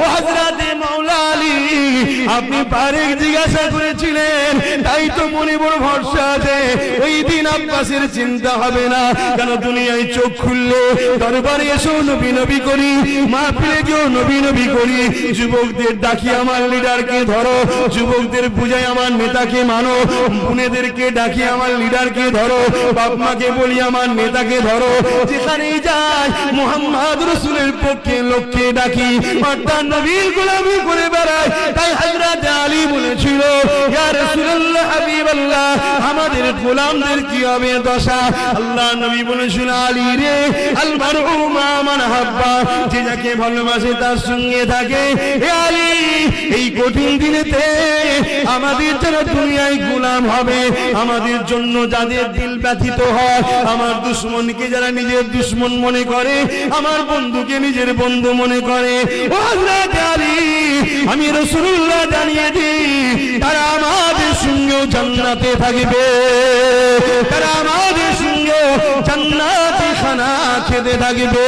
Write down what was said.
ও আপনি পারে জিজ্ঞাসা করেছিলেন তাই তো মনে বড় ভরসা আছে। ওই আব্বাসের চিন্তা হবে না। কেন দুনিয়ায় চোখ খুললে দরবারে এসো নবী নবী করি মা ফিরে গিয়েও নবী নবী করি। যুবকদের ডাকি আমার লিডারকে ধরো, যুবকদের বুঝাই আমার নেতাকে মানো, বোনেদেরকে ডাকি আমার লিডারকে ধরো, বাপ মাকে বলি আমার নেতাকে ধরো। যেখানেই যায় মোহাম্মদ রসুলের পক্ষে লোককে ডাকি অর্থাৎ নবীর গোলামি করে বেড়ায় তাই গোলামদের কি হবে দশা? আল্লাহ নবী বলেছিল আলী রে আল মারহুমা হাব্বা। যে যাকে ভালোবাসে তার সঙ্গে থাকে। এই কঠিন দিনেতে আমাদের যারা দুনিয়ায় গোলাম হবে। আমাদের জন্য যাদের দিল ব্যথিত হয়, আমার দুশ্মনকে যারা নিজের দুশ্মন মনে করে, আমার বন্ধুকে নিজের বন্ধু মনে করে। আমি রাসূলুল্লাহ জানিয়ে দিই তারা সঙ্গেও জান্নাতে থাকবে। তারা আমাদের সঙ্গে জান্নাতে খানা খেতে থাকবে।